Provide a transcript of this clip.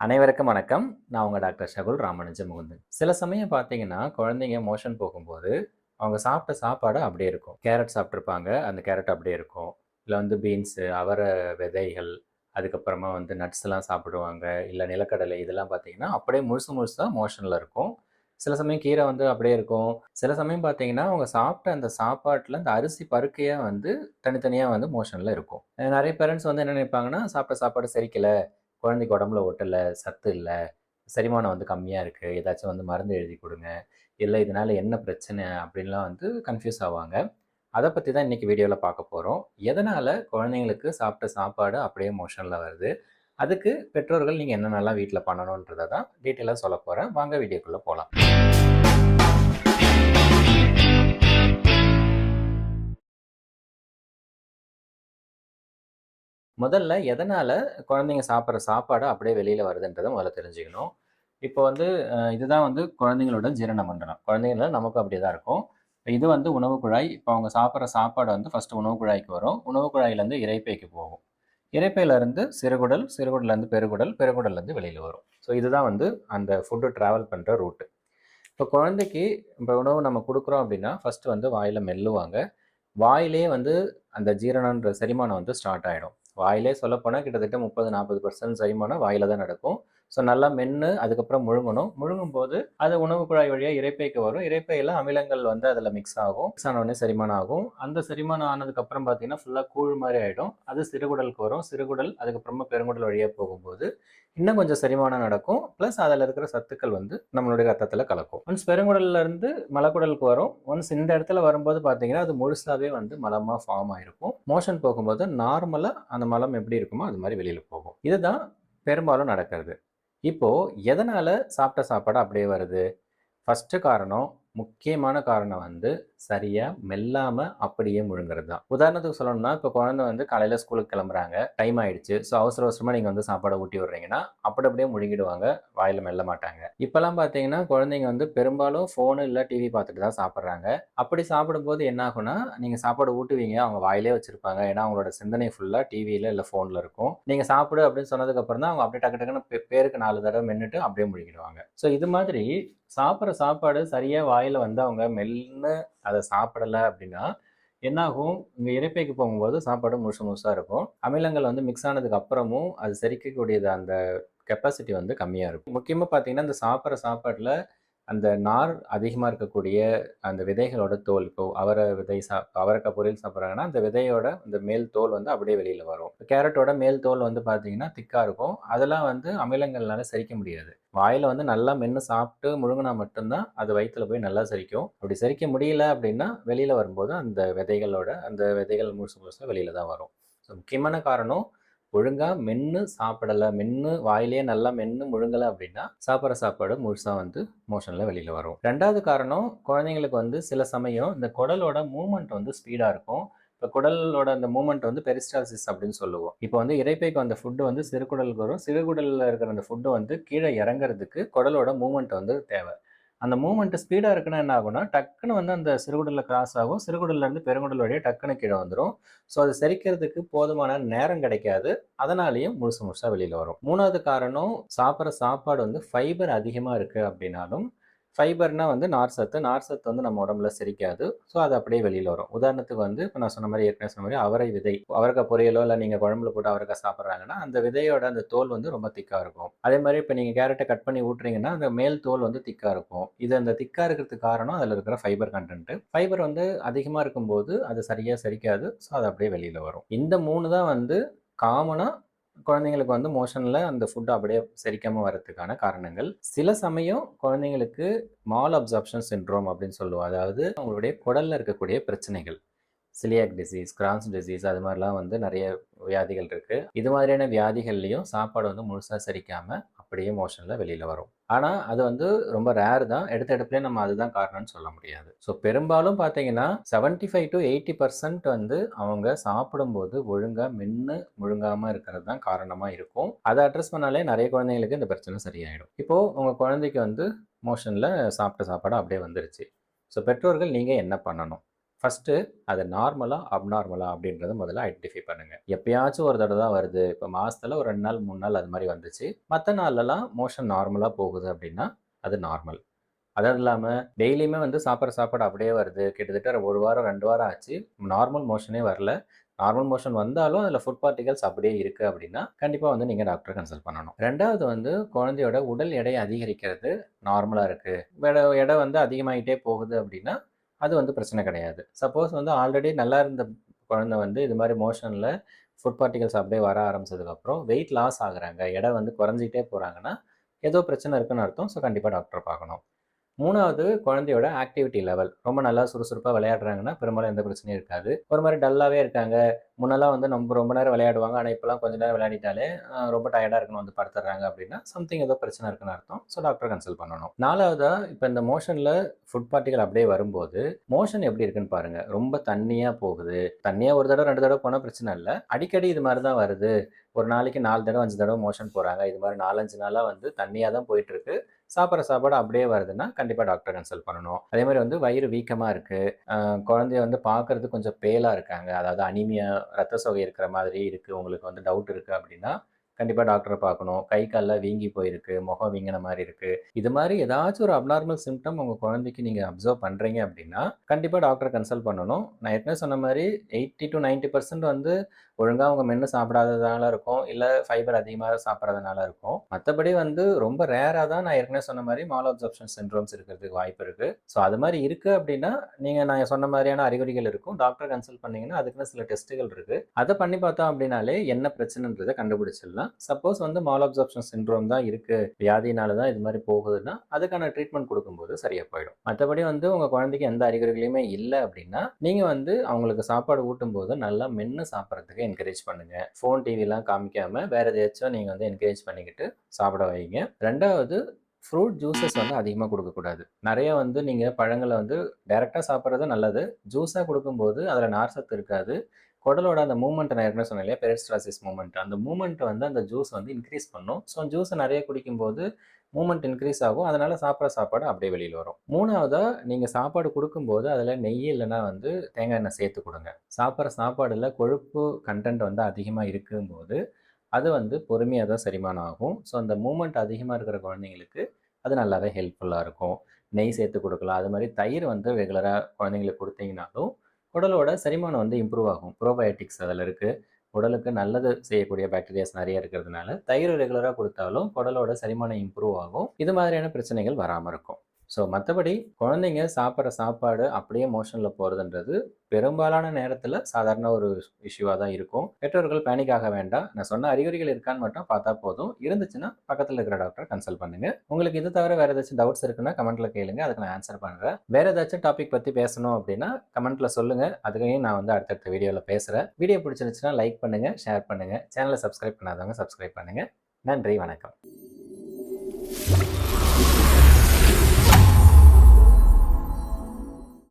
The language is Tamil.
அனைவருக்கும் வணக்கம். நான் உங்கள் டாக்டர் ஷகுல் ராமானுஜ முகுந்தன் சில சமயம் பார்த்தீங்கன்னா குழந்தைங்க மோஷன் போகும்போது அவங்க சாப்பிட்ட சாப்பாடு அப்படியே இருக்கும். கேரட் சாப்பிட்ருப்பாங்க அந்த கேரட் அப்படியே இருக்கும். இல்லை வந்து பீன்ஸு அவரை விதைகள் அதுக்கப்புறமா வந்து நட்ஸ் எல்லாம் சாப்பிடுவாங்க இல்லை நிலக்கடலை இதெல்லாம் பார்த்தீங்கன்னா அப்படியே முழுசு முழுசாக மோஷனில் இருக்கும். சில சமயம் கீரை வந்து அப்படியே இருக்கும். சில சமயம் பார்த்தீங்கன்னா அவங்க சாப்பிட்ட அந்த சாப்பாட்டில் அந்த அரிசி பருக்கையாக வந்து தனித்தனியாக வந்து மோஷனில் இருக்கும். நிறைய பேரண்ட்ஸ் வந்து என்ன நினைப்பாங்கன்னா சாப்பிட்ட சாப்பாடு செரிக்கலை. குழந்தைக்கு உடம்புல ஒட்டலை சத்து இல்லை செரிமானம் வந்து கம்மியாக இருக்குது ஏதாச்சும் வந்து மருந்து எழுதி கொடுங்க இல்லை இதனால் என்ன பிரச்சனை அப்படின்லாம் வந்து கன்ஃபியூஸ் ஆவாங்க. அதை பற்றி தான் இன்றைக்கி வீடியோவில் பார்க்க போகிறோம் எதனால் குழந்தைங்களுக்கு சாப்பிட்ட சாப்பாடு அப்படியே மோஷனில் வருது? அதுக்கு பெற்றோர்கள் நீங்கள் என்னென்னலாம் வீட்டில் பண்ணணுன்றதை தான் டீட்டெயிலாக சொல்ல போகிறேன் வாங்க வீடியோக்குள்ளே போகலாம் முதல்ல எதனால் குழந்தைங்க சாப்பிட்ற சாப்பாடு அப்படியே வெளியில் வருதுன்றதை முதல்ல தெரிஞ்சுக்கணும். இப்போ வந்து இதுதான் வந்து குழந்தைங்களோட ஜீரண மண்டலம். குழந்தைங்கள நமக்கும் அப்படி தான் இருக்கும். இது வந்து உணவு குழாய். இப்போ அவங்க சாப்பிட்ற சாப்பாடு வந்து ஃபஸ்ட்டு உணவு குழாய்க்கு வரும். உணவு குழாயிலேருந்து இறைப்பைக்கு போகும். இறைப்பையிலேருந்து சிறுகுடல் சிறுகுடல்லேருந்து பெருகுடல் பெருகுடல்லேருந்து வெளியில் வரும். ஸோ இதுதான் வந்து அந்த ஃபுட்டு ட்ராவல் பண்ணுற ரூட்டு இப்போ குழந்தைக்கு இப்போ உணவு நம்ம கொடுக்குறோம் அப்படின்னா ஃபஸ்ட்டு வந்து வாயில் மெல்லுவாங்க. வாயிலே வந்து அந்த ஜீரணன்ற செரிமானம் வந்து ஸ்டார்ட் ஆகிடும் வாயிலே சொல்லப்போனால் கிட்டத்தட்ட முப்பது நாற்பது பர்சன்ட் செரிமானம் வாயில தான் நடக்கும். ஸோ நல்லா மென்று அதுக்கப்புறம் முழுங்கணும். முழுங்கும் போது அது உணவு குழாய் வழியாக இறைப்பைக்கு வரும். இறைப்பையில் அமிலங்கள் வந்து அதில் மிக்ஸ் ஆகும். மிக்ஸ் ஆனவுடனே செரிமானம் ஆகும். அந்த செரிமானம் ஆனதுக்கப்புறம் பார்த்தீங்கன்னா ஃபுல்லாக கூழ் மாதிரி ஆகிடும் அது சிறுகுடலுக்கு வரும். சிறுகுடல் அதுக்கப்புறமா பெருங்குடல் வழியாக போகும்போது இன்னும் கொஞ்சம் செரிமானம் நடக்கும். ப்ளஸ் அதில் இருக்கிற சத்துக்கள் வந்து நம்மளுடைய ரத்தத்தில் கலக்கும். ஒன்ஸ் பெருங்குடல்லேருந்து மலக்குடலுக்கு வரும். ஒன்ஸ் இந்த இடத்துல வரும்போது பார்த்தீங்கன்னா அது முழுசாகவே வந்து மலமாக ஃபார்ம் ஆகிருக்கும் மோஷன் போகும்போது நார்மலாக அந்த மலம் எப்படி இருக்குமோ அது மாதிரி வெளியில் போகும். இதுதான் பெரும்பாலும் நடக்கிறது. இப்போ எதனால் சாப்பிட்ட சாப்பாடு அப்படியே வருது? ஃபஸ்ட்டு காரணம் முக்கியமான காரணம் வந்து சரியாக மெல்லாமல் அப்படியே முழுங்குறது தான். உதாரணத்துக்கு சொல்லணும்னா இப்போ குழந்தை வந்து காலையில் ஸ்கூலுக்கு கிளம்புறாங்க டைம் ஆயிடுச்சு. ஸோ அவசர அவசரமாக நீங்கள் வந்து சாப்பாடை ஊட்டி விடுறீங்கன்னா அப்படி அப்படியே முழுங்கிடுவாங்க வாயில் மெல்ல மாட்டாங்க. இப்போல்லாம் பார்த்தீங்கன்னா குழந்தைங்க வந்து பெரும்பாலும் ஃபோனு இல்லை டிவி பார்த்துட்டு தான் சாப்பிட்றாங்க. அப்படி சாப்பிடும்போது என்ன ஆகும்னா நீங்கள் சாப்பாடு ஊட்டுவீங்க அவங்க வாயிலே வச்சிருப்பாங்க. ஏன்னா அவங்களோட சிந்தனை ஃபுல்லாக டிவியில் இல்லை ஃபோனில் இருக்கும். நீங்கள் சாப்பிடு அப்படின்னு சொன்னதுக்கப்புறம் தான் அவங்க அப்படியே டக்கு டக்குன்னு பேருக்கு நாலு தடவை மென்னுட்டு அப்படியே முழுங்கிடுவாங்க. ஸோ இது மாதிரி சாப்பிட்ற சாப்பாடு சரியாக வாயில் வந்து அவங்க மெல்ல அதை சாப்பிடலை அப்படின்னா என்னாகும்? இங்கே இறைப்பைக்கு போகும்போது சாப்பாடு முழுசு முழுசாக இருக்கும். அமிலங்கள் வந்து மிக்ஸ் ஆனதுக்கு அப்புறமும் அது செரிக்கக்கூடியது அந்த கெப்பாசிட்டி வந்து கம்மியாக இருக்கும். முக்கியமாக பார்த்தீங்கன்னா இந்த சாப்பிட்ற சாப்பாட்டில் அந்த நார் அதிகமாக இருக்கக்கூடிய அந்த விதைகளோட தோல் இப்போ அவரை விதை சா அவரைக்காய் பொரியல் சாப்பிட்றாங்கன்னா அந்த விதையோட அந்த மேல் தோல் வந்து அப்படியே வெளியில் வரும். கேரட்டோட மேல் தோல் வந்து பார்த்தீங்கன்னா திக்காக இருக்கும். அதெல்லாம் வந்து அமிலங்கள்னால செரிக்க முடியாது. வாயில் வந்து நல்லா மென்று சாப்பிட்டு முழுங்கினா மட்டும்தான் அது வயிற்றுல போய் நல்லா செரிக்கும். அப்படி செரிக்க முடியல அப்படின்னா வெளியில் வரும்போது அந்த விதைகளோட அந்த விதைகள் முழுசு முழுசாக வெளியில் தான் வரும். ஸோ முக்கியமான காரணம் ஒழுங்காக மென்று சாப்பிடலை மென்று வாயிலே நல்லா மென்று முழுங்கலை அப்படின்னா சாப்பிட்ற சாப்பாடு முழுசாக வந்து மோஷனில் வெளியில் வரும். ரெண்டாவது காரணம் குழந்தைங்களுக்கு வந்து சில சமயம் இந்த குடலோட மூமெண்ட் வந்து ஸ்பீடாக இருக்கும். குடலோட அந்த மூமெண்ட் வந்து பெரிஸ்டாசிஸ் அப்படின்னு சொல்லுவோம். இப்போ வந்து இறைப்பைக்கு வந்த ஃபுட்டு வந்து சிறுகுடலுக்கு வரும். சிறுகுடலில் இருக்கிற அந்த ஃபுட்டு வந்து கீழே இறங்குறதுக்கு குடலோட மூமெண்ட் வந்து தேவை. அந்த மூமெண்ட் ஸ்பீடாக இருக்குன்னா என்ன ஆகும்னா டக்குன்னு வந்து அந்த சிறுகுடலில் கிராஸ் ஆகும். சிறுகுடல்ல இருந்து பெருங்குடல் வழியாக டக்குன்னு கீழே வந்துடும் ஸோ அது செரிக்கிறதுக்கு போதுமான நேரம் கிடைக்காது. அதனாலேயும் முழுசு முழுசாக வெளியில் வரும். மூணாவது காரணம் சாப்பிட்ற சாப்பாடு வந்து ஃபைபர் அதிகமாக இருக்குது அப்படின்னாலும் ஃபைபர்னால் வந்து நார் சத்து நார் சத்து வந்து நம்ம உடம்புல செரிக்காது. ஸோ அது அப்படியே வெளியில் வரும். உதாரணத்துக்கு வந்து இப்போ நான் சொன்ன மாதிரி ஏற்கனவே சொன்ன மாதிரி அவரை விதை அவரைக்காய் பொரியலோ இல்லை நீங்கள் குழம்புல போட்டு அவரைக்காய் சாப்பிட்றாங்கன்னா அந்த விதையோட அந்த தோல் வந்து ரொம்ப திக்காக இருக்கும். அதே மாதிரி இப்போ நீங்கள் கேரட்டை கட் பண்ணி ஊட்டுறீங்கன்னா அந்த மேல் தோல் வந்து திக்காக இருக்கும். இது அந்த திக்காக இருக்கிறதுக்கு காரணம் அதில் இருக்கிற ஃபைபர் கண்டென்ட் ஃபைபர் வந்து அதிகமாக இருக்கும்போது அது சரியாக செரிக்காது. ஸோ அது அப்படியே வெளியில் வரும். இந்த மூணு தான் வந்து காமனாக குழந்தைங்களுக்கு வந்து மோஷனில் அந்த ஃபுட் அப்படியே செரிக்காமல் வரதுக்கான காரணங்கள். சில சமயம் குழந்தைங்களுக்கு மால் அப்சார்ப்ஷன் சின்ட்ரோம் அப்படின்னு சொல்லுவோம். அதாவது அவங்களுடைய குடலில் இருக்கக்கூடிய பிரச்சனைகள். சிலியாக் டிசீஸ் கிரான்ஸ் டிசீஸ் அது மாதிரிலாம் வந்து நிறைய வியாதிகள் இருக்குது இது மாதிரியான வியாதிகள்லையும் சாப்பாடு வந்து முழுசாக செரிக்காமல் அப்படியே மோஷனில் வெளியில் வரும். ஆனால் அது வந்து ரொம்ப ரேர் தான். எடுத்த எடுப்புலேயே நம்ம அதுதான் காரணம்னு சொல்ல முடியாது. ஸோ பெரும்பாலும் பார்த்தீங்கன்னா 75 ஃபைவ் டு எயிட்டி பர்சன்ட் வந்து அவங்க சாப்பிடும்போது ஒழுங்காக மென்று முழுங்காமல் இருக்கிறது தான் காரணமாக இருக்கும். அதை அட்ரஸ் பண்ணாலே நிறைய குழந்தைங்களுக்கு இந்த பிரச்சனை சரியாயிடும். இப்போது உங்கள் குழந்தைக்கு வந்து மோஷனில் சாப்பிட்ட சாப்பாடு அப்படியே வந்துருச்சு. ஸோ பெற்றோர்கள் நீங்கள் என்ன பண்ணணும்? ஃபஸ்ட்டு அது நார்மலாக அப்நார்மலாக அப்படின்றத முதல்ல ஐடென்டிஃபை பண்ணுங்க. எப்பயாச்சும் ஒரு தடவை தான் வருது. இப்போ மாதத்தில் ஒரு ரெண்டு நாள் மூணு நாள் அது மாதிரி வந்துச்சு. மற்ற நாள்லலாம் மோஷன் நார்மலாக போகுது அப்படின்னா அது நார்மல் அதுவும் இல்லாமல் டெய்லியுமே வந்து சாப்பிட்ற சாப்பாடு அப்படியே வருது. கிட்டத்தட்ட ஒரு வாரம் ரெண்டு வாரம் ஆச்சு. நார்மல் மோஷனே வரல. நார்மல் மோஷன் வந்தாலும் அதில் ஃபுட் பார்ட்டிகல்ஸ் அப்படியே இருக்குது அப்படின்னா கண்டிப்பாக வந்து நீங்கள் டாக்டரை கன்சல்ட் பண்ணணும். ரெண்டாவது வந்து குழந்தையோட உடல் எடை அதிகரிக்கிறது நார்மலாக இருக்குது எடை எடை வந்து அதிகமாகிட்டே போகுது அப்படின்னா அது வந்து பிரச்சனை கிடையாது. சப்போஸ் வந்து ஆல்ரெடி நல்லா இருந்த குழந்தை வந்து இது மாதிரி மோஷனில் ஃபுட் பார்ட்டிகல்ஸ் அப்படியே வர ஆரம்பிச்சதுக்கப்புறம் வெயிட் லாஸ் ஆகுறாங்க. எடை வந்து குறைஞ்சிக்கிட்டே போகிறாங்கன்னா ஏதோ பிரச்சனை இருக்குன்னு அர்த்தம். ஸோ கண்டிப்பாக டாக்டர் பார்க்கணும். மூணாவது குழந்தையோட ஆக்டிவிட்டி லெவல் ரொம்ப நல்லா சுறுசுறுப்பாக விளையாடுறாங்கன்னா பெரும்பாலும் எந்த பிரச்சனையும் இருக்காது. ஒரு மாதிரி டல்லாகவே இருக்காங்க. முன்னெல்லாம் வந்து நம்ம ரொம்ப நேரம் விளையாடுவாங்க. ஆனால் இப்போலாம் கொஞ்ச நேரம் விளையாடிட்டாலே ரொம்ப டயர்டாக இருக்குன்னு வந்து படுத்துறாங்க அப்படின்னா சம்திங் ஏதோ பிரச்சனை இருக்குன்னு அர்த்தம். ஸோ டாக்டர் கன்சல்ட் பண்ணணும். நாலாவதா இப்போ இந்த மோஷனில் ஃபுட் பார்ட்டிகள் அப்படியே வரும்போது மோஷன் எப்படி இருக்குன்னு பாருங்க. ரொம்ப தண்ணியாக போகுது. தண்ணியாக ஒரு தடவை ரெண்டு தடவை போனால் பிரச்சனை இல்லை. அடிக்கடி இது மாதிரி தான் வருது. ஒரு நாளைக்கு நாலு தடவை அஞ்சு தடவை மோஷன் போகிறாங்க இது மாதிரி நாலஞ்சு நாளாக வந்து தண்ணியாக தான் போயிட்டுருக்கு சாப்பிட்ற சாப்பாடு அப்படியே வருதுன்னா கண்டிப்பாக டாக்டர் கன்சல்ட் பண்ணணும். அதே மாதிரி வந்து வயிறு வீக்கமாக இருக்குது குழந்தைய வந்து பார்க்கறது கொஞ்சம் பேலாக இருக்காங்க. அதாவது அனிமியா ரத்த சோகை இருக்கிற மாதிரி இருக்குது உங்களுக்கு வந்து டவுட் இருக்குது அப்படின்னா கண்டிப்பாக டாக்டரை பார்க்கணும். கை காலில் வீங்கி போயிருக்கு. முகம் வீங்கின மாதிரி இருக்குது இது மாதிரி ஏதாச்சும் ஒரு அப்நார்மல் சிம்டம் உங்கள் குழந்தைக்கு நீங்கள் அப்சர்வ் பண்ணுறீங்க அப்படின்னா கண்டிப்பாக டாக்டரை கன்சல்ட் பண்ணணும். நான் ஏற்கனவே சொன்ன மாதிரி எயிட்டி டு 90% பர்சன்ட் வந்து ஒழுங்காக அவங்க மென்று சாப்பிடாததுனால இருக்கும். இல்லை ஃபைபர் அதிகமாக சாப்பிட்றதுனால இருக்கும். மற்றபடி வந்து ரொம்ப ரேராக தான் நான் ஏற்கனவே சொன்ன மாதிரி மால் அப்சப்ஷன் சிண்ட்ரோம்ஸ் இருக்கிறதுக்கு வாய்ப்பு இருக்குது ஸோ அது மாதிரி இருக்குது அப்படின்னா நீங்கள் நான் சொன்ன மாதிரியான அறிகுறிகள் இருக்கும். டாக்டர் கன்சல்ட் பண்ணீங்கன்னா அதுக்குன்னு சில டெஸ்ட்டுகள் இருக்குது அதை பண்ணி பார்த்தோம் அப்படின்னாலே என்ன பிரச்சனைன்றதை கண்டுபிடிச்சிடலாம். சப்போஸ் வந்து மால் அப்சப்ஷன் சிண்ட்ரோம் தான் இருக்குது வியாதினால தான் இது மாதிரி போகுதுன்னா அதுக்கான ட்ரீட்மெண்ட் கொடுக்கும்போது சரியாக போயிடும். மற்றபடி வந்து உங்கள் குழந்தைக்கு எந்த அறிகுறிகளையுமே இல்லை அப்படின்னா நீங்கள் வந்து அவங்களுக்கு சாப்பாடு ஊட்டும் போது நல்லா மென்று சாப்பிட்றதுக்கு என்கரேஜ் பண்ணுங்கள் ஃபோன் டிவிலாம் காமிக்காமல் வேறு எதாச்சும் நீங்கள் வந்து என்கரேஜ் பண்ணிக்கிட்டு சாப்பிட வைங்க. ரெண்டாவது ஃப்ரூட் ஜூஸஸ் வந்து அதிகமாக கொடுக்கக்கூடாது நிறைய வந்து நீங்கள் பழங்களை வந்து டைரெக்டாக சாப்பிட்றது நல்லது. ஜூஸாக கொடுக்கும்போது அதில் நார்சத்து இருக்காது. குடலோட அந்த மூமெண்ட் நான் ஏற்கனவே சொன்னேன் இல்லையா? பெரிஸ்ட்ராசிஸ் மூமெண்ட் அந்த மூமெண்ட் வந்து அந்த ஜூஸ் வந்து இன்க்ரீஸ் பண்ணும். ஸோ ஜூஸை நிறைய குடிக்கும்போது மூமெண்ட் இன்க்ரீஸ் ஆகும். அதனால சாப்பிட்ற சாப்பாடு அப்படியே வெளியில் வரும். மூணாவதா நீங்கள் சாப்பாடு கொடுக்கும்போது அதில் நெய் இல்லைன்னா வந்து தேங்காய் எண்ணெய் சேர்த்து கொடுங்க. சாப்பிட்ற சாப்பாடில் கொழுப்பு கண்டென்ட் வந்து அதிகமாக இருக்கும்போது அது வந்து பொறுமையாக தான் செரிமானம் ஆகும். ஸோ அந்த மூமெண்ட் அதிகமாக இருக்கிற குழந்தைங்களுக்கு அது நல்லாவே ஹெல்ப்ஃபுல்லாக இருக்கும். நெய் சேர்த்து கொடுக்கலாம். அது மாதிரி தயிர் வந்து ரெகுலராக குழந்தைங்களுக்கு கொடுத்தீங்கனாலும் குடலோட செரிமானம் வந்து இம்ப்ரூவ் ஆகும். ப்ரோபயோட்டிக்ஸ் அதில் இருக்குது உடலுக்கு நல்லது செய்யக்கூடிய பாக்டீரியாஸ் நிறைய இருக்கிறதுனால தயிர் ரெகுலராக கொடுத்தாலும் குடலோட செரிமானம் இம்ப்ரூவ் ஆகும். இது மாதிரியான பிரச்சனைகள் வராமல் இருக்கும். ஸோ மற்றபடி குழந்தைங்க சாப்பிட்ற சாப்பாடு அப்படியே மோஷனில் போகிறதுன்றது பெரும்பாலான நேரத்தில் சாதாரண ஒரு இஷ்யூவாக தான் இருக்கும். பெற்றோர்கள் பேனிக் ஆக வேண்டாம். நான் சொன்ன அறிகுறிகள் இருக்கான்னு மட்டும் பார்த்தா போதும். இருந்துச்சுன்னா பக்கத்தில் இருக்கிற டாக்டரை கன்சல்ட் பண்ணுங்க. உங்களுக்கு இது தவிர வேறு ஏதாச்சும் டவுட்ஸ் இருக்குன்னா கமெண்ட்ல கேளுங்க. அதுக்கு நான் ஆன்சர் பண்ணுறேன் வேறு ஏதாச்சும் டாபிக் பற்றி பேசணும் அப்படின்னா கமெண்ட்ல சொல்லுங்க. அதுக்கையும் நான் வந்து அடுத்தடுத்த வீடியோவில் பேசுகிறேன் வீடியோ பிடிச்சிருந்துச்சுன்னா லைக் பண்ணுங்க ஷேர் பண்ணுங்க. சேனலை சப்ஸ்கிரைப் பண்ணாதவங்க சப்ஸ்கிரைப் பண்ணுங்க. நன்றி வணக்கம்.